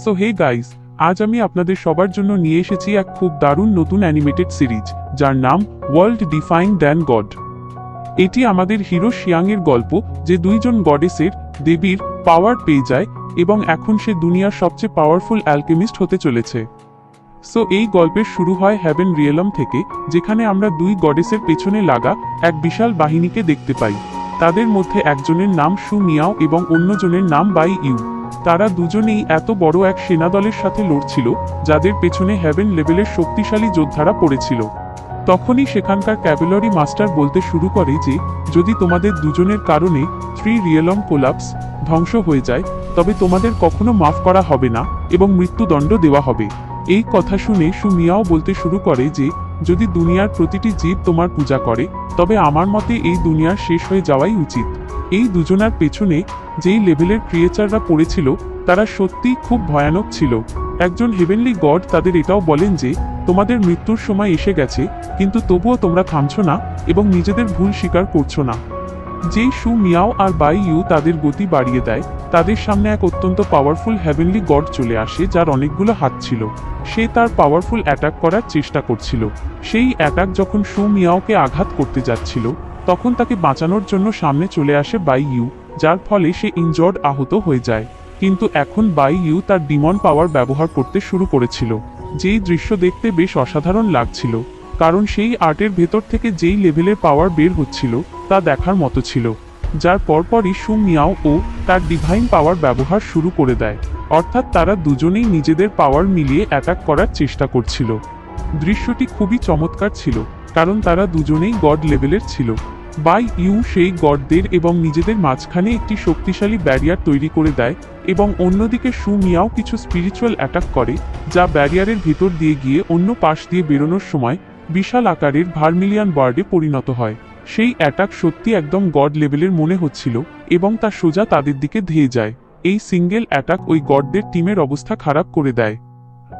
So hey guys আজ আমি আপনাদের সবার জন্য নিয়ে এসেছি এক খুব দারুণ নতুন অ্যানিমেটেড সিরিজ যার নাম ওয়ার্ল্ড ডিফাইং দ্যান গড এটি আমাদের হিরো শিয়াংয়ের গল্প, যে দুইজন গডেসের দেবীর পাওয়ার পেয়ে যায় এবং এখন সে দুনিয়ার সবচেয়ে পাওয়ারফুল অ্যালকেমিস্ট হতে চলেছে। সো এই গল্পের শুরু হয় হ্যাভেন রিয়েলম থেকে, যেখানে আমরা দুই গডেসের পেছনে লাগা এক বিশাল বাহিনীকে দেখতে পাই। তাদের মধ্যে একজনের নাম সু মিয়াও এবং অন্যজনের নাম বাই ইউ তারা দুজনেই এত বড় এক সেনাদলের সাথে লড়ছিল, যাদের পেছনে হ্যাভেন লেভেলের শক্তিশালী যোদ্ধারা পড়েছিল। তখনই সেখানকার ক্যাভেলরি মাস্টার বলতে শুরু করে যে, যদি তোমাদের দুজনের কারণে থ্রি রিয়েলম কোলাপস ধ্বংস হয়ে যায়, তবে তোমাদের কখনো মাফ করা হবে না এবং মৃত্যুদণ্ড দেওয়া হবে। এই কথা শুনে সুমিয়াও বলতে শুরু করে যে, যদি দুনিয়ার প্রতিটি জীব তোমার পূজা করে, তবে আমার মতে এই দুনিয়ার শেষ হয়ে যাওয়াই উচিত। এই দুজনার পেছনে যেই লেভেলের ক্রিয়েচাররা পড়েছিল, তারা সত্যিই খুব ভয়ানক ছিল। একজন হেভেনলি গড তাদের এটাও বলেন যে, তোমাদের মৃত্যুর সময় এসে গেছে, কিন্তু তবুও তোমরা থামছ না এবং নিজেদের ভুল স্বীকার করছ না। যেই সু মিয়াও আর বাই ইউ তাদের গতি বাড়িয়ে দেয়, তাদের সামনে এক অত্যন্ত পাওয়ারফুল হ্যাভেনলি গড চলে আসে যার অনেকগুলো হাত ছিল। সে তার পাওয়ারফুল অ্যাটাক করার চেষ্টা করছিল। সেই অ্যাটাক যখন সু মিয়াওকে আঘাত করতে যাচ্ছিল তখন তাকে বাঁচানোর জন্য সামনে চলে আসে বাই ইউ, যার ফলে সে ইনজর্ড আহত হয়ে যায়। কিন্তু এখন বাই ইউ তার ডিমন পাওয়ার ব্যবহার করতে শুরু করেছিল, যেই দৃশ্য দেখতে বেশ অসাধারণ লাগছিল, কারণ সেই আর্টের ভেতর থেকে যেই লেভেলের পাওয়ার বের হচ্ছিল, তা দেখার মতো ছিল, যার পরপরই সু মিয়াও ও তার ডিভাইন পাওয়ার ব্যবহার শুরু করে দেয়, অর্থাৎ তারা দুজনেই নিজেদের পাওয়ার মিলিয়ে অ্যাটাক করার চেষ্টা করছিল। দৃশ্যটি খুবই চমৎকার ছিল কারণ তারা দুজনেই গড লেভেলের ছিল। বাই ইউ সেই গডদের এবং নিজেদের মাঝখানে একটি শক্তিশালী ব্যারিয়ার তৈরি করে দেয় এবং অন্যদিকে সু মিয়াও কিছু স্পিরিচুয়াল অ্যাটাক করে, যা ব্যারিয়ারের ভিতর দিয়ে গিয়ে অন্য পাশ দিয়ে বেরোনোর সময় বিশাল আকারের ভার্মিলিয়ান বার্ডে পরিণত হয়। সেই অ্যাটাক সত্যি একদম গড লেভেলের মনে হচ্ছিল এবং তা সোজা তাদের দিকে ধেয়ে যায়। এই সিঙ্গেল অ্যাটাক ওই গডদের টিমের অবস্থা খারাপ করে দেয়।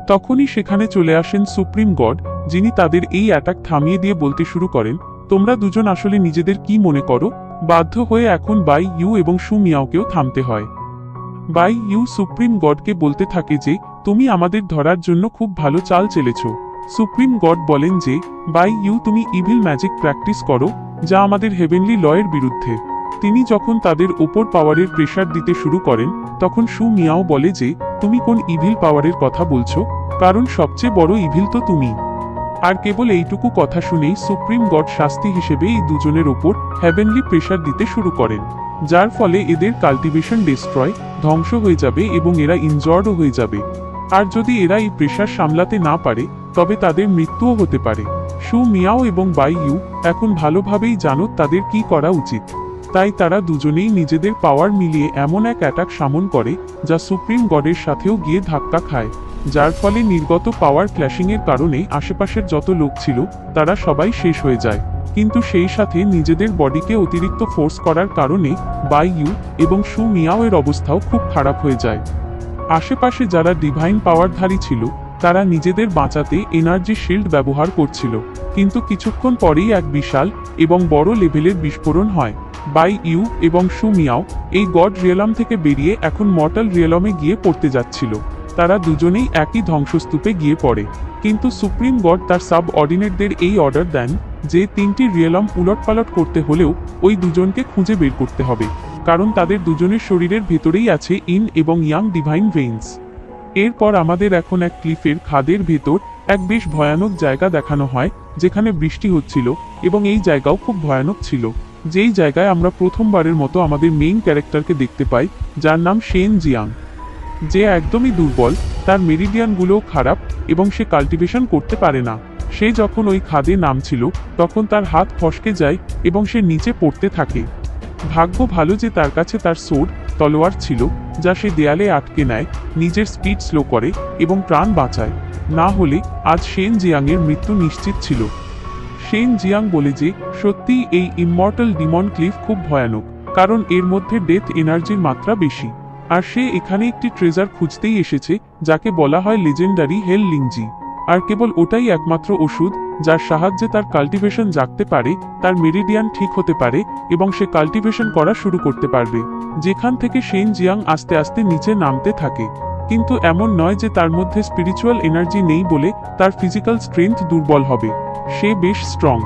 তখনই সেখানে চলে আসেন সুপ্রিম গড, যিনি তাদের এই অ্যাটাক থামিয়ে দিয়ে বলতে শুরু করেন, তোমরা দুজন আসলে নিজেদের কি মনে করো? বাধ্য হয়ে এখন বাই ইউ এবং সু মিয়াওকেও থামতে হয়। বাই ইউ সুপ্রিম গডকে বলতে থাকে যে, তুমি আমাদের ধরার জন্য খুব ভালো চাল চেলেছ। সুপ্রিম গড বলেন যে, বাই ইউ, তুমি ইভিল ম্যাজিক প্র্যাকটিস করো, যা আমাদের হেভেনলি লয়ের বিরুদ্ধে। তিনি যখন তাদের ওপর পাওয়ারের প্রেশার দিতে শুরু করেন, তখন সু মিয়াও বলে যে তুমি কোন ইভিল পাওয়ারের কথা বলছো? কারণ সবচেয়ে বড় ইভিল তো তুমি। আর কেবল এইটুকু কথা শুনেই সুপ্রিম গড শাস্তি হিসেবে এই দুজনের ওপর হ্যাভেনলি প্রেশার দিতে শুরু করেন। যার ফলে এদের কাল্টিভেশন ডিস্ট্রয় ধ্বংস হয়ে যাবে এবং এরা ইনজর্ডও হয়ে যাবে। আর যদি এরা এই প্রেশার সামলাতে না পারে, তবে তাদের মৃত্যুও হতে পারে। সু মিয়াও এবং বাই ইউ, এখন ভালোভাবেই জানো তাদের কি করা উচিত। তাই তারা দুজনেই নিজেদের পাওয়ার মিলিয়ে এমন এক অ্যাটাক সামন করে, যা সুপ্রিম গডের সাথেও গিয়ে ধাক্কা খায়, যার ফলে নির্গত পাওয়ার ক্ল্যাশিংয়ের কারণে আশেপাশের যত লোক ছিল, তারা সবাই শেষ হয়ে যায়। কিন্তু সেই সাথে নিজেদের বডিকে অতিরিক্ত ফোর্স করার কারণে বাই ইউ এবং সু মিয়াও এর অবস্থাও খুব খারাপ হয়ে যায়। আশেপাশে যারা ডিভাইন পাওয়ারধারী ছিল, তারা নিজেদের বাঁচাতে এনার্জি শিল্ড ব্যবহার করছিল, কিন্তু কিছুক্ষণ পরেই এক বিশাল এবং বড় লেভেলের বিস্ফোরণ হয়। বাই ইউ এবং সু মিয়াও এই গড রিয়েলাম থেকে বেরিয়ে এখন মর্টাল রিয়েলমে গিয়ে পড়তে যাচ্ছিল। তারা দুজনেই একই ধ্বংসস্তূপে গিয়ে পড়ে। কিন্তু সুপ্রিম গড তার সাব অর্ডিনেটদের এই অর্ডার দেন যে তিনটি রিয়েলম উলটপালট করতে হলেও ওই দুজনকে খুঁজে বের করতে হবে, কারণ তাদের দুজনের শরীরের ভেতরেই আছে ইন এবং ইয়াং ডিভাইন ভেইনস। এরপর আমাদের এখন এক ক্লিফের খাদের ভেতর এক বেশ ভয়ানক জায়গা দেখানো হয়, যেখানে বৃষ্টি হচ্ছিল এবং এই জায়গাও খুব ভয়ানক ছিল। যেই জায়গায় আমরা প্রথমবারের মতো আমাদের মেইন ক্যারেক্টারকে দেখতে পাই, যার নাম শেন জিয়াং যে একদমই দুর্বল, তার মেরিডিয়ানগুলোও খারাপ এবং সে কাল্টিভেশন করতে পারে না। সে যখন ওই খাদে নামছিল, তখন তার হাত ফসকে যায় এবং সে নিচে পড়তে থাকে। ভাগ্য ভালো যে তার কাছে তার সোর তলোয়ার ছিল, যা সে দেয়ালে আটকে নেয়, নিজের স্পিড স্লো করে এবং প্রাণ বাঁচায়। না হলে আজ সেন জিয়াংয়ের মৃত্যু নিশ্চিত ছিল। সেন জিয়াং বলে যে, সত্যিই এই ইমমর্টাল ডিমন ক্লিফ খুব ভয়ানক, কারণ এর মধ্যে ডেথ এনার্জির মাত্রা বেশি। আর সে এখানে একটি ট্রেজার খুঁজতেই এসেছে, যাকে বলা হয় লেজেন্ডারি হেল লিংজি। আর কেবল ওটাই একমাত্র ওষুধ, যার সাহায্যে তার কাল্টিভেশন জাগতে পারে, তার মেরিডিয়ান ঠিক হতে পারে, এবং সে কাল্টিভেশন করা শুরু করতে পারবে, যেখান থেকে সেন জিয়াং আস্তে আস্তে নিচে নামতে থাকে। কিন্তু এমন নয় যে তার মধ্যে স্পিরিচুয়াল এনার্জি নেই বলে তার ফিজিক্যাল স্ট্রেংথ দুর্বল হবে। সে বেশ স্ট্রং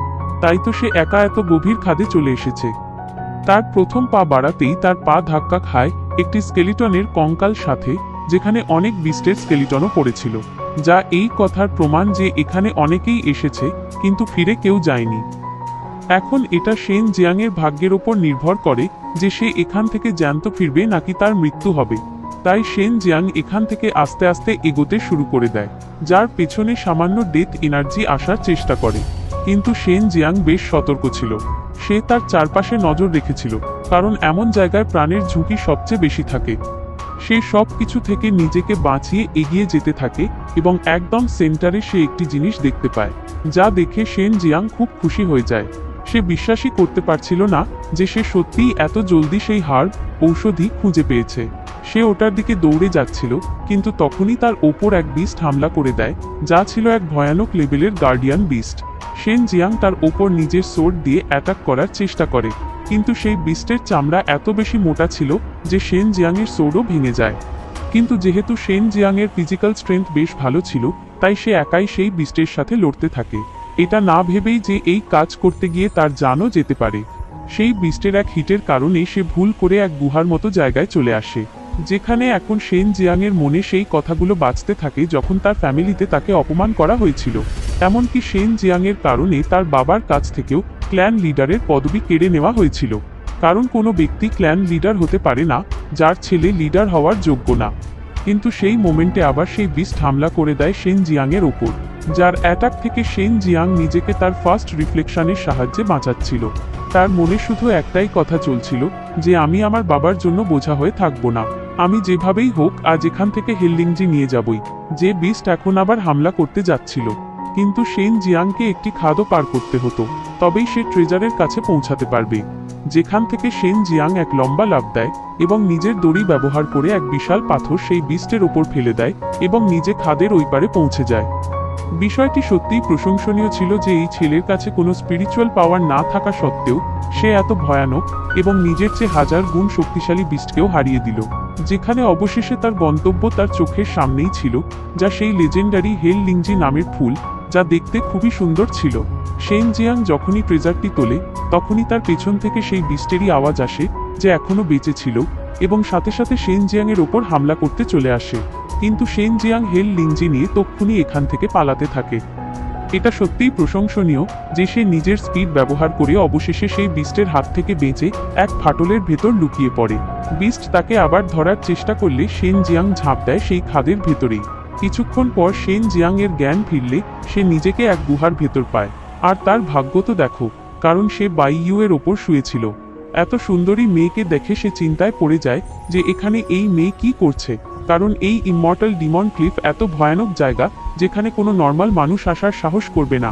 তাই তো সে একা এত গভীর খাদে চলে এসেছে। তার প্রথম পা বাড়াতেই তার পা ধাক্কা খায় একটি স্কেলিটনের কঙ্কাল সাথে, যেখানে অনেক বিস্টের স্কেলিটনও পড়েছিল, যা এই কথার প্রমাণ যে এখানে অনেকেই এসেছে, কিন্তু ফিরে কেউ যায়নি। এখন এটা সেন জিয়াংয়ের ভাগ্যের ওপর নির্ভর করে যে সে এখান থেকে জ্যান্ত ফিরবে নাকি তার মৃত্যু হবে। তাই সেন জিয়াং এখান থেকে আস্তে আস্তে এগোতে শুরু করে দেয়, যার পেছনে সামান্য ডেথ এনার্জি আসার চেষ্টা করে। কিন্তু সেন জিয়াং বেশ সতর্ক ছিল। সে তার চারপাশে নজর রেখেছিল, কারণ এমন জায়গায় প্রাণের ঝুঁকি সবচেয়ে বেশি থাকে। সে সব কিছু থেকে নিজেকে বাঁচিয়ে এগিয়ে যেতে থাকে এবং একদম সেন্টারে সে একটি জিনিস দেখতে পায়, যা দেখে সেন জিয়াং খুব খুশি হয়ে যায়। সে বিশ্বাসই করতে পারছিল না যে সে সত্যিই এত জলদি সেই হার ঔষধি খুঁজে পেয়েছে। সে ওটার দিকে দৌড়ে যাচ্ছিল, কিন্তু তখনই তার ওপর এক বিস্ট হামলা করে দেয়, যা ছিল এক ভয়ানক লেভেলের গার্ডিয়ান বিস্ট সেন জিয়াং তার ওপর নিজের সোর্ড দিয়ে অ্যাটাক করার চেষ্টা করে, কিন্তু সেই বিস্টের চামড়া এত বেশি মোটা ছিল যে সেন জিয়াংয়ের সোর্ডও ভেঙে যায়। কিন্তু যেহেতু সেন জিয়াংয়ের ফিজিক্যাল স্ট্রেংথ বেশ ভালো ছিল, তাই সে একাই সেই বিস্টের সাথে লড়তে থাকে। এটা না ভেবেই যে এই কাজ করতে গিয়ে তার জানও যেতে পারে। সেই বিস্টের এক হিটের কারণে সে ভুল করে এক গুহার মতো জায়গায় চলে আসে, যেখানে এখন সেন জিয়াংয়ের মনে সেই কথাগুলো বাঁচতে থাকে যখন তার ফ্যামিলিতে তাকে অপমান করা হয়েছিল। এমনকি সেন জিয়াংয়ের কারণে তার বাবার কাছ থেকেও ক্ল্যান লিডারের পদবি কেড়ে নেওয়া হয়েছিল। কারণ কোনো ব্যক্তি ক্ল্যান লিডার হতে পারে না, যার ছেলে লিডার হওয়ার যোগ্য না। কিন্তু সেই মোমেন্টে আবার সেই বিস্ট হামলা করে দেয় সেন জিয়াংয়ের ওপর যার অ্যাটাক থেকে সেন জিয়াং নিজেকে তার ফার্স্ট রিফ্লেকশনের সাহায্যে বাঁচাচ্ছিল। তার মনে শুধু একটাই কথা চলছিল, যে আমি আমার বাবার জন্য বোঝা হয়ে থাকব না, আমি যেভাবেই হোক আজ এখান থেকে হেললিংজি নিয়ে যাবই, যে বিস্ট এখন আবার হামলা করতে যাচ্ছিল। কিন্তু সেন জিয়াংকে একটি খাদও পার করতে হতো, তবেই সে ট্রেজারের কাছে পৌঁছাতে পারবে। যেখান থেকে সেন জিয়াং এক লম্বা লাভ দেয় এবং নিজের দড়ি ব্যবহার করে এক বিশাল পাথর সেই বিস্টের ওপর ফেলে দেয় এবং নিজে খাদের ওই পারে পৌঁছে যায়। বিষয়টি সত্যিই প্রশংসনীয় ছিল যে এই ছেলের কাছে কোনো স্পিরিচুয়াল পাওয়ার না থাকা সত্ত্বেও সে এত ভয়ানক এবং নিজের চেয়ে হাজার গুণ শক্তিশালী বিস্টকেও হারিয়ে দিল, যেখানে অবশেষে তার গন্তব্য তার চোখের সামনেই ছিল, যা সেই লেজেন্ডারি হেল লিংজি নামের ফুল যা দেখতে খুবই সুন্দর ছিল। সেন জিয়াং যখনই ট্রেজারটি তোলে, তখনই তার পেছন থেকে সেই বিস্টেরই আওয়াজ আসে, যে এখনও বেঁচে ছিল এবং সাথে সাথে সেন জিয়াংয়ের ওপর হামলা করতে চলে আসে। কিন্তু সেন জিয়াং হেল লিংজি নিয়ে তক্ষুনি এখান থেকে পালাতে থাকে। এটা সত্যিই প্রশংসনীয় যে সে নিজের স্পিড ব্যবহার করে অবশেষে সেই বিস্টের হাত থেকে বেঁচে এক ফাটলের ভেতর লুকিয়ে পড়ে। বিস্ট তাকে আবার ধরার চেষ্টা করলে সেন জিয়াং ঝাঁপ দেয় সেই খাদের ভেতরেই। কিছুক্ষণ পর সেন জিয়াং এর জ্ঞান ফিরলে, সে নিজেকে এক গুহার ভেতর পায়। আর তার ভাগ্য তো দেখো, কারণ সে বাইইউ এর ওপর শুয়েছিল। এত সুন্দরী মেয়েকে দেখে সে চিন্তায় পড়ে যায় যে এখানে এই মেয়ে কি করছে, কারণ এই ইমমর্টাল ডিমন ক্লিফ এত ভয়ানক জায়গা যেখানে কোনো নর্মাল মানুষ আসার সাহস করবে না।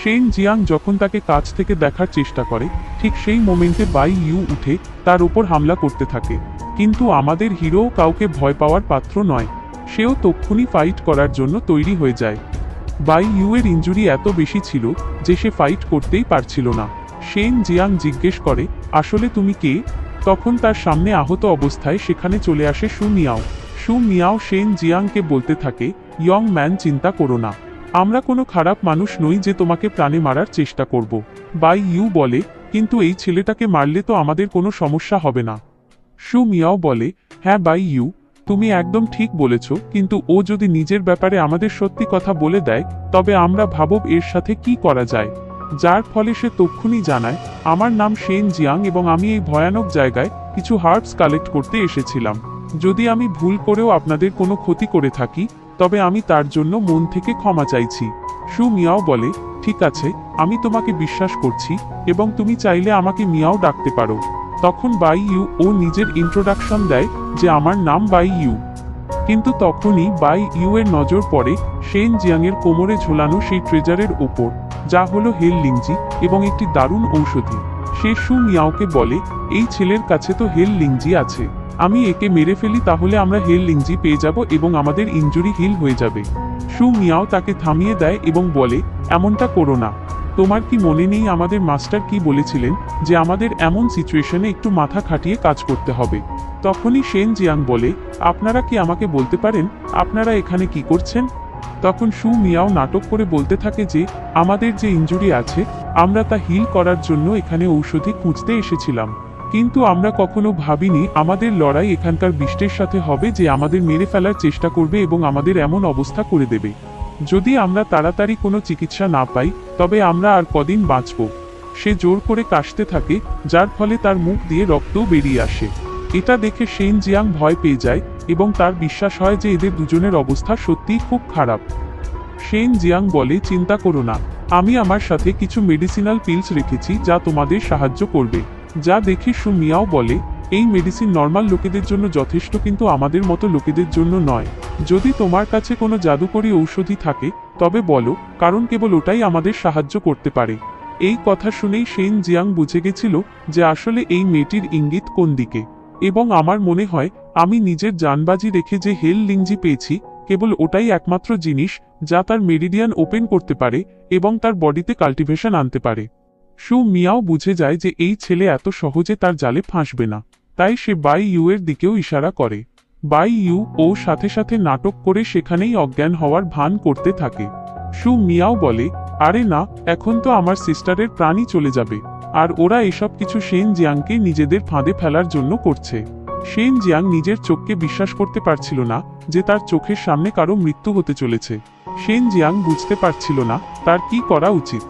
শেন জিয়াং যখন তাকে কাছ থেকে দেখার চেষ্টা করে, ঠিক সেই মোমেন্টে বাই ইউ উঠে তার উপর হামলা করতে থাকে। কিন্তু আমাদের হিরো কাউকে ভয় পাওয়ার পাত্র নয়। সেও তক্ষুনি ফাইট করার জন্য তৈরি হয়ে যায়। বাই ইউয়ের ইঞ্জুরি এত বেশি ছিল যে সে ফাইট করতেই পারছিল না। শেন জিয়াং জিজ্ঞেস করে, আসলে তুমি কে? তখন তার সামনে আহত অবস্থায় সেখানে চলে আসে সু মিয়াও। সু মিয়াও শেন জিয়াংকে বলতে থাকে, ইয়ং ম্যান, চিন্তা করো না। আমরা কোনো খারাপ মানুষ নই যে তোমাকে প্রাণে মারার চেষ্টা করব। বাই ইউ বলে, কিন্তু এই ছেলেটাকে মারলে তো আমাদের কোনো সমস্যা হবে না। সু মিয়াও বলে হ্যাঁ বাই ইউ তুমি একদম ঠিক বলেছ, কিন্তু ও যদি নিজের ব্যাপারে আমাদের সত্যি কথা বলে দেয়, তবে আমরা ভাবব এর সাথে কি করা যায়। যার ফলে সে তক্ষুনি জানায়, আমার নাম সেন জিয়াং এবং আমি এই ভয়ানক জায়গায় কিছু হার্বস কালেক্ট করতে এসেছিলাম। যদি আমি ভুল করেও আপনাদের কোনো ক্ষতি করে থাকি, তবে আমি তার জন্য মন থেকে ক্ষমা চাইছি। সু মিয়াও বলে, ঠিক আছে, আমি তোমাকে বিশ্বাস করছি এবং তুমি চাইলে আমাকে মিয়াও ডাকতে পারো। তখন বাই ইউ ও নিজের ইন্ট্রোডাকশন দেয় যে আমার নাম বাই ইউ। কিন্তু তখনই বাই ইউ এর নজর পড়ে শেন জিয়াংয়ের কোমরে ঝোলানো সেই ট্রেজারের ওপর যা হলো হেল লিংজি এবং একটি দারুণ ঔষধি। সে সু মিয়াওকে বলে, এই ছেলের কাছে তো হেল লিংজি আছে। আমি একে মেরে ফেলি তাহলে আমরা হেল লিংজি পেয়ে যাব এবং আমাদের ইঞ্জুরি হিল হয়ে যাবে। সু মিয়াও তাকে থামিয়ে দেয় এবং বলে, এমনটা করো না। তোমার কি মনে নেই আমাদের মাস্টার কি বলেছিলেন যে আমাদের এমন সিচুয়েশনে একটু মাথা খাটিয়ে কাজ করতে হবে? তখনই সেন জিয়াং বলে, আপনারা কি আমাকে বলতে পারেন? আপনারা এখানে কি করছেন? তখন সু মিয়াও নাটক করে বলতে থাকে যে, আমাদের যে ইনজুরি আছে, আমরা তা হিল করার জন্য এখানে ঔষধি খুঁজতে এসেছিলাম। কিন্তু আমরা কখনো ভাবিনি আমাদের লড়াই এখানকার বিষ্টের সাথে হবে যে আমাদের মেরে ফেলার চেষ্টা করবে এবং আমাদের এমন অবস্থা করে দেবে। যদি আমরা তাড়াতাড়ি কোনো চিকিৎসা না পাই, তবে আমরা আর কদিন বাঁচব। সে জোর করে কাশতে থাকে, যার ফলে তার মুখ দিয়ে রক্তও বেরিয়ে আসে। এটা দেখে সেন জিয়াং ভয় পেয়ে যায় এবং তার বিশ্বাস হয় যে এদের দুজনের অবস্থা সত্যিই খুব খারাপ। সেন জিয়াং বলে, চিন্তা করো না। আমি আমার সাথে কিছু মেডিসিনাল পিলস রেখেছি যা তোমাদের সাহায্য করবে। যা দেখে সু মিয়াও বলে এই মেডিসিন নর্মাল লোকেদের জন্য যথেষ্ট কিন্তু আমাদের মতো লোকেদের জন্য নয়। যদি তোমার কাছে কোনো জাদুকরী ঔষধি থাকে, তবে বলো, কারণ কেবল ওটাই আমাদের সাহায্য করতে পারে। এই কথা শুনেই সেন জিয়াং বুঝে গেছিল যে আসলে এই মেয়েটির ইঙ্গিত কোন দিকে। এবং আমার মনে হয়, আমি নিজের জানবাজি রেখে যে হেল লিঞ্জি পেয়েছি, কেবল ওটাই একমাত্র জিনিস যা তার মেরিডিয়ান ওপেন করতে পারে এবং তার বডিতে কাল্টিভেশন আনতে পারে। সু মিয়াও বুঝে যায় যে এই ছেলে এত সহজে তার জালে ফাঁসবে না। তাই সে বাই ইউ এর দিকেও ইশারা করে। বাই ইউ ও সাথে সাথে নাটক করে সেখানেই অজ্ঞান হওয়ার ভান করতে থাকে। সু মিয়াও বলে, আরে না, এখন তো আমার সিস্টারের প্রাণই চলে যাবে। আর ওরা এসব কিছু সেন জিয়াংকে নিজেদের ফাঁদে ফেলার জন্য করছে। সেন জিয়াং নিজের চোখকে বিশ্বাস করতে পারছিল না যে তার চোখের সামনে কারও মৃত্যু হতে চলেছে। সেন জিয়াং বুঝতে পারছিল না তার কি করা উচিত।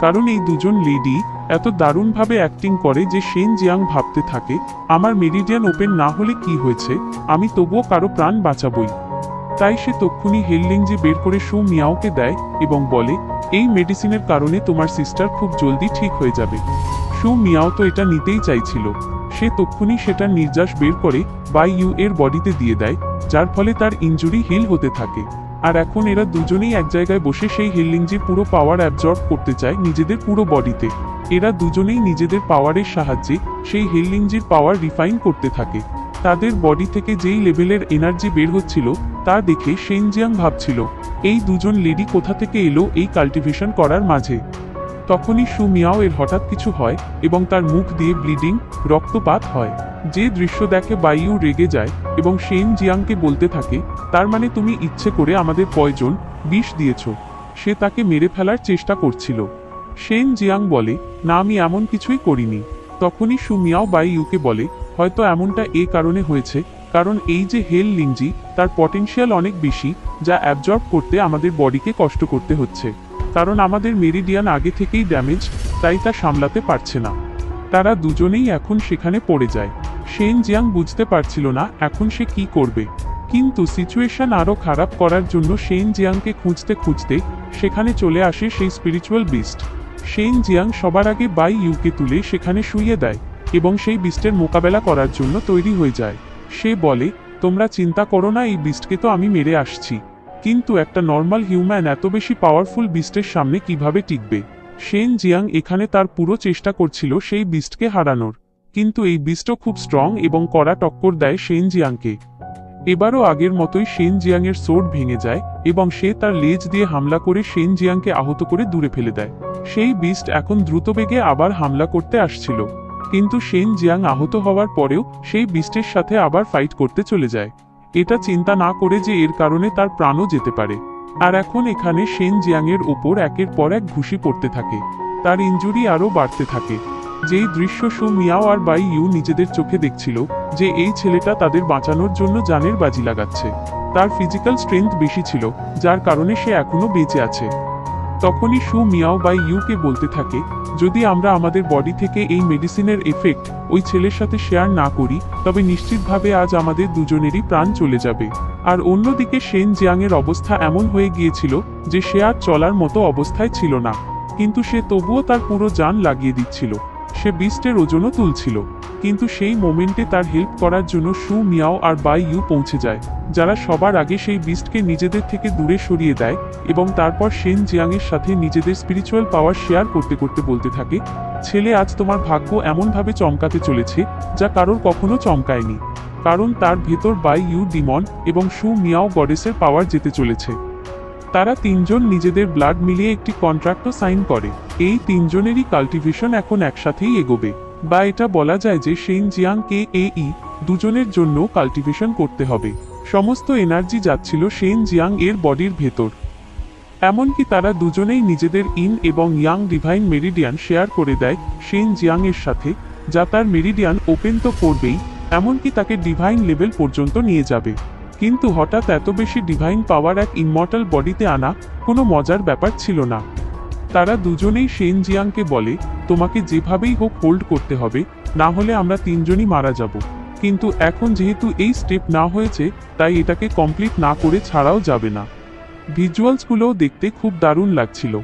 কারণ এই দুজন লেডি এত দারুণভাবে অ্যাক্টিং করে যে সেন জিয়াং ভাবতে থাকে, আমার মেরিডিয়ান ওপেন না হলে কি হয়েছে? আমি তবুও কারও প্রাণ বাঁচাবই। তাই সে তক্ষুনি হেললিংজি বের করে সু মিয়াওকে দেয় এবং বলে, এই মেডিসিনের কারণে তোমার সিস্টার খুব জলদি ঠিক হয়ে যাবে। সু মিয়াও তো এটা নিতেই চাইছিল। সে তক্ষুনি সেটার নির্যাস বের করে বাই ইউ এর বডিতে দিয়ে দেয়, যার ফলে তার ইনজুরি হিল হতে থাকে। আর এখন এরা দুজনেই এক জায়গায় বসে সেই হিলিংজির পুরো পাওয়ার অ্যাবজর্ব করতে চায় নিজেদের পুরো বডিতে। এরা দুজনেই নিজেদের পাওয়ারের সাহায্যে সেই হিলিংজির পাওয়ার রিফাইন করতে থাকে। তাদের বডি থেকে যেই লেভেলের এনার্জি বের হচ্ছিল, তা দেখে সেনজিয়াং ভাবছিল, এই দুজন লেডি কোথা থেকে এলো এই কাল্টিভেশন করার মাঝে? তখনই সুমিয়াও এর হঠাৎ কিছু হয় এবং তার মুখ দিয়ে ব্লিডিং রক্তপাত হয়। যে দৃশ্য দেখে বাইউ রেগে যায় এবং সেন জিয়াংকে বলতে থাকে, তার মানে তুমি ইচ্ছে করে আমাদের পয়জন বিষ দিয়েছ? সে তাকে মেরে ফেলার চেষ্টা করছিল। সেন জিয়াং বলে, না, আমি এমন কিছুই করিনি। তখনই সুমিয়াও বাই ইউকে বলে, হয়তো এমনটা এ কারণে হয়েছে, কারণ এই যে হেল লিঞ্জি তার পটেনশিয়াল অনেক বেশি, যা অ্যাবজর্ব করতে আমাদের বডিকে কষ্ট করতে হচ্ছে। কারণ আমাদের মেরিডিয়ান আগে থেকেই ড্যামেজ, তাই তা সামলাতে পারছে না। তারা দুজনেই এখন সেখানে পড়ে যায়। সেন জিয়াং বুঝতে পারছিল না, এখন সে কি করবে। কিন্তু সিচুয়েশন আরও খারাপ করার জন্য সেন জিয়াংকে খুঁজতে খুঁজতে সেখানে চলে আসে সেই স্পিরিচুয়াল বিস্ট সেন জিয়াং সবার আগে বাই ইউকে তুলে সেখানে শুইয়ে দেয় এবং সেই বিস্টের মোকাবেলা করার জন্য তৈরি হয়ে যায়। সে বলে, তোমরা চিন্তা করো না, এই বিস্টকে তো আমি মেরে আসছি। কিন্তু একটা নর্মাল হিউম্যান এত বেশি পাওয়ারফুল বিস্টের সামনে কীভাবে টিকবে? সেন জিয়াং এখানে তার পুরো চেষ্টা করছিল সেই বিস্টকে হারানোর। কিন্তু এই বিস্টও খুব স্ট্রং এবং কড়া টক্কর দেয় সেন জিয়াংকে। এবারও আগের মতোই সেন জিয়াংয়ের সোট ভেঙে যায় এবং সে তার লেজ দিয়ে হামলা করে সেন জিয়াংকে আহত করে দূরে ফেলে দেয়। সেই বিস্ট এখন দ্রুত বেগে আবার হামলা করতে আসছিল। কিন্তু সেন জিয়াং আহত হওয়ার পরেও সেই বিস্টের সাথে আবার ফাইট করতে চলে যায়। এটা চিন্তা না করে যে এর কারণে তার প্রাণও যেতে পারে। আর এখন এখানে সেন জিয়াংয়ের ওপর একের পর এক ঘুষি পড়তে থাকে। তার ইঞ্জুরি আরও বাড়তে থাকে। যেই দৃশ্য সু মিয়াও আর বাই ইউ নিজেদের চোখে দেখছিল, যে এই ছেলেটা তাদের বাঁচানোর জন্য জানের বাজি লাগাচ্ছে। তার ফিজিক্যাল স্ট্রেংথ বেশি ছিল, যার কারণে সে এখনও বেঁচে আছে। তখনই সু মিয়াও বাই ইউকে বলতে থাকে, যদি আমরা আমাদের বডি থেকে এই মেডিসিনের এফেক্ট ওই ছেলের সাথে শেয়ার না করি, তবে নিশ্চিতভাবে আজ আমাদের দুজনেরই প্রাণ চলে যাবে। আর অন্যদিকে সেন জিয়াংয়ের অবস্থা এমন হয়ে গিয়েছিল, যে সে আর চলার মতো অবস্থায় ছিল না। কিন্তু সে তবুও তার পুরো যান লাগিয়ে দিচ্ছিল। সে বিস্টের ওজনও তুলছিল। কিন্তু সেই মোমেন্টে তার হেল্প করার জন্য সু মিয়াও আর বাই ইউ পৌঁছে যায়, যারা সবার আগে সেই বিস্টকে নিজেদের থেকে দূরে সরিয়ে দেয় এবং তারপর সেন জিয়াংয়ের সাথে নিজেদের স্পিরিচুয়াল পাওয়ার শেয়ার করতে করতে বলতে থাকে, ছেলে, আজ তোমার ভাগ্য এমনভাবে চমকাতে চলেছে, যা কারোর কখনো চমকায়নি। কারণ তার ভেতর বাই ইউ ডিমন এবং সু মিয়াও গডেসের পাওয়ার যেতে চলেছে। তারা তিনজন নিজেদের ব্লাড মিলিয়ে একটি কন্ট্রাক্টও সাইন করে। এই তিনজনেরই কাল্টিভেশন এখন একসাথেই এগোবে। বা এটা বলা যায় যে সেন জিয়াং কে এ ই দুজনের জন্য কাল্টিভেশন করতে হবে। সমস্ত এনার্জি যাচ্ছিল শেন জিয়াং এর বডির ভেতর। এমনকি তারা দুজনেই নিজেদের ইন এবং ইয়াং ডিভাইন মেরিডিয়ান শেয়ার করে দেয় শেন জিয়াং এর সাথে, যা তার মেরিডিয়ান ওপেন তো করবেই, এমনকি তাকে ডিভাইন লেভেল পর্যন্ত নিয়ে যাবে। কিন্তু হঠাৎ এত বেশি ডিভাইন পাওয়ার এক ইমমর্টাল বডিতে আনা কোনো মজার ব্যাপার ছিল না। তারা দুজনেই শেন জিয়াংকে বলে, তোমাকে যেভাবেই হোক হোল্ড করতে হবে, না হলে আমরা তিনজনই মারা যাব। কিন্তু এখন যেহেতু এই স্টেপ না হয়েছে, তাই এটাকে কমপ্লিট না করে ছাড়াও যাবে না। ভিজুয়ালসগুলোও দেখতে খুব দারুণ লাগছিল।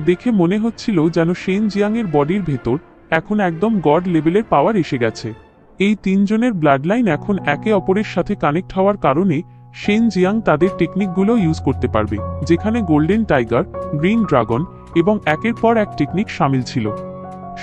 দেখে মনে হচ্ছিল যেন সেন জিয়াংয়ের বডির ভেতর এখন একদম গড লেভেলের পাওয়ার এসে গেছে। এই তিনজনের ব্লাড লাইন এখন একে অপরের সাথে কানেক্ট হওয়ার কারণে শেন জিয়াং তাদের টেকনিকগুলো ইউজ করতে পারবে, যেখানে গোল্ডেন টাইগার গ্রিন ড্রাগন এবং একের পর এক টেকনিক সামিল ছিল।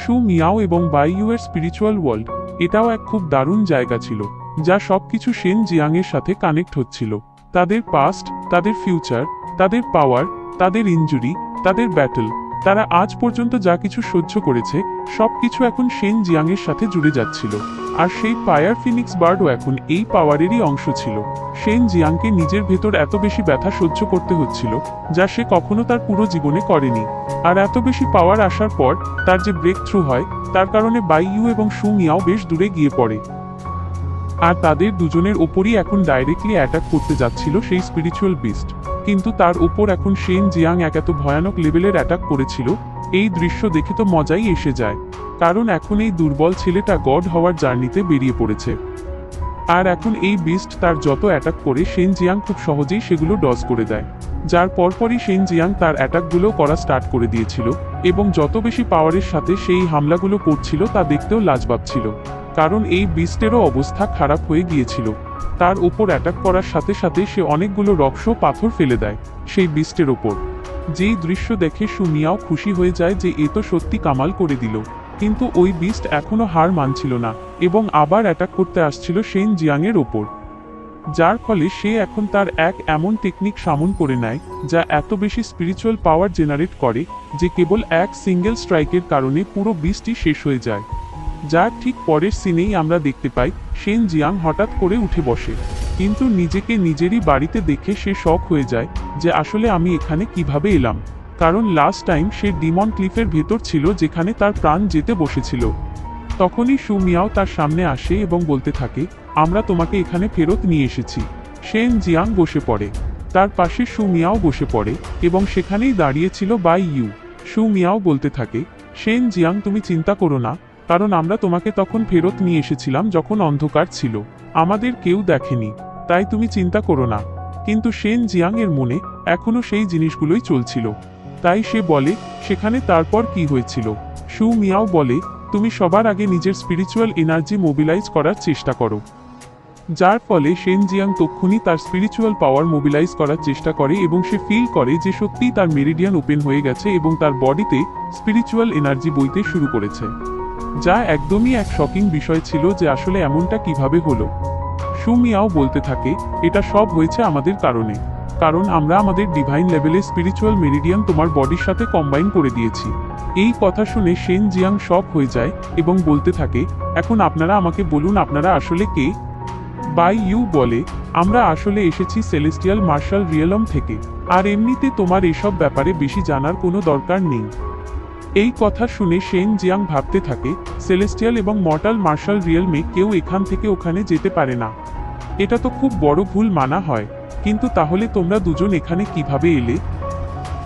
সু মিয়াও এবং বাইইউ এর স্পিরিচুয়াল ওয়ার্ল্ড এটাও এক খুব দারুণ জায়গা ছিল, যা সবকিছু শেন জিয়াংয়ের সাথে কানেক্ট হচ্ছিল। তাদের পাস্ট তাদের ফিউচার তাদের পাওয়ার তাদের ইনজুরি তাদের ব্যাটল তারা আজ পর্যন্ত যা কিছু সহ্য করেছে, সবকিছু এখন শেন জিয়াংয়ের সাথে জুড়ে যাচ্ছিল। আর সেই পায়ার ফিনিক্স বার্ডও এখন এই পাওয়ারেরই অংশ ছিল। শেন জিয়াংকে নিজের ভেতর এত বেশি ব্যথা সহ্য করতে হচ্ছিল, যা সে কখনো তার পুরো জীবনে করেনি। আর এত বেশি পাওয়ার আসার পর, তার যে ব্রেক থ্রু হয়, তার কারণে বাইইউ এবং সু মিয়াও বেশ দূরে গিয়ে পড়ে। আর তাদের দুজনের ওপরই এখন ডাইরেক্টলি অ্যাটাক করতে যাচ্ছিল সেই স্পিরিচুয়াল বিস্ট কিন্তু তার উপর এখন শেন জিয়াং এক এত ভয়ানক লেভেলের অ্যাটাক করেছিল এই দৃশ্য দেখে তো মজাই এসে যায়, কারণ এখন এই দুর্বল ছেলেটা গড হওয়ার জার্নিতে বেরিয়ে পড়েছে। আর এখন এই বিস্ট তার যত অ্যাটাক করে শেন জিয়াং খুব সহজেই সেগুলো ডজ করে দেয়। যার পরপরই শেন জিয়াং তার অ্যাটাকগুলো করা স্টার্ট করে দিয়েছিল, এবং যত বেশি পাওয়ারের সাথে সেই হামলাগুলো করছিল তা দেখতেও লাজবাব ছিল, কারণ এই বিস্টেরও অবস্থা খারাপ হয়ে গিয়েছিল। তার ওপর অ্যাটাক করার সাথে সাথে সে অনেকগুলো রক্স পাথর ফেলে দেয়, সেই বিস্টের ওপর যেই দৃশ্য দেখে সুমিয়াও খুশি হয়ে যায় যে এ তো সত্যি কামাল করে দিল। কিন্তু ওই বিস্ট এখনও হার মানছিল না এবং আবার অ্যাটাক করতে আসছিল সেন জিয়াংয়ের ওপর। যার ফলে সে এখন তার এক এমন টেকনিক সামন করে নেয়, যা এত বেশি স্পিরিচুয়াল পাওয়ার জেনারেট করে যে কেবল এক সিঙ্গেল স্ট্রাইকের কারণে পুরো বিস্টই শেষ হয়ে যায়। যার ঠিক পরের সিনেই আমরা দেখতে পাই সেন জিয়াং হঠাৎ করে উঠে বসে। কিন্তু নিজেকে নিজেরই বাড়িতে দেখে সে শখ হয়ে যায় যে আসলে আমি এখানে কীভাবে এলাম। কারণ লাস্ট টাইম সে ডিমন ক্লিফের ভেতর ছিল যেখানে তার প্রাণ যেতে বসেছিল। তখনই সুমিয়াও তার সামনে আসে এবং বলতে থাকে, আমরা তোমাকে এখানে ফেরত নিয়ে এসেছি। সেন জিয়াং বসে পড়ে। তার পাশে সুমিয়াও বসে পড়ে এবং সেখানেই দাঁড়িয়েছিল বাই ইউ। সুমিয়াও বলতে থাকে, সেন জিয়াং, তুমি চিন্তা করো না, কারণ আমরা তোমাকে তখন ফেরত নিয়ে এসেছিলাম যখন অন্ধকার ছিল। আমাদের কেউ দেখেনি। তাই তুমি চিন্তা করো না। কিন্তু সেন জিয়াং এর মনে এখনও সেই জিনিসগুলোই চলছিল। তাই সে বলে, সেখানে তারপর কি হয়েছিল? সু মিয়াও বলে, তুমি সবার আগে নিজের স্পিরিচুয়াল এনার্জি মোবিলাইজ করার চেষ্টা করো। যার ফলে সেন জিয়াং তক্ষুনি তার স্পিরিচুয়াল পাওয়ার মোবিলাইজ করার চেষ্টা করে এবং সে ফিল করে যে সত্যিই তার মেরিডিয়ান ওপেন হয়ে গেছে এবং তার বডিতে স্পিরিচুয়াল এনার্জি বইতে শুরু করেছে। যা একদমই এক শকিং বিষয় ছিল যে আসলে এমনটা কীভাবে হলো। সুমিয়াও বলতে থাকে, এটা সব হয়েছে আমাদের কারণে। কারণ আমরা আমাদের ডিভাইন লেভেলে স্পিরিচুয়াল মেরিডিয়ান তোমার বডির সাথে কম্বাইন করে দিয়েছি। এই কথা শুনে সেন জিয়াং শক হয়ে যায় এবং বলতে থাকে, এখন আপনারা আমাকে বলুন আপনারা আসলে কে? বাই ইউ বলে, আমরা আসলে এসেছি সেলেস্টিয়াল মার্শাল রিয়েলম থেকে, আর এমনিতে তোমার এসব ব্যাপারে বেশি জানার কোনো দরকার নেই। এই কথা শুনে সেন জিয়াং ভাবতে থাকে সেলেস্টিয়াল এবং মর্টাল মার্শাল রিয়েলমে কেউ এখান থেকে ওখানে যেতে পারে না। এটা তো খুব বড় ভুল মানা হয়। কিন্তু তাহলে তোমরা দুজন এখানে কীভাবে এলে?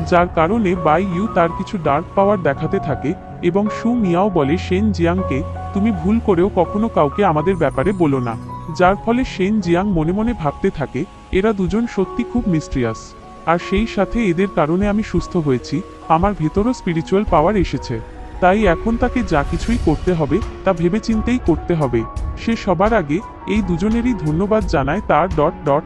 যার কারণে বাই ইউ তার কিছু ডার্ক পাওয়ার দেখাতে থাকে এবং সু মিয়াও বলে সেন জিয়াংকে, তুমি ভুল করেও কখনো কাউকে আমাদের ব্যাপারে বলো না। যার ফলে সেন জিয়াং মনে মনে ভাবতে থাকে, এরা দুজন সত্যি খুব মিস্ট্রিয়াস আর সেই সাথে এদের কারণে আমি সুস্থ হয়েছি, আমার ভেতরও স্পিরিচুয়াল পাওয়ার এসেছে। তাই এখন তাকে যা কিছুই করতে হবে, তা ভেবেচিন্তেই করতে হবে। সে সবার আগে এই দুজনেরই ধন্যবাদ জানায় তার ডট ডট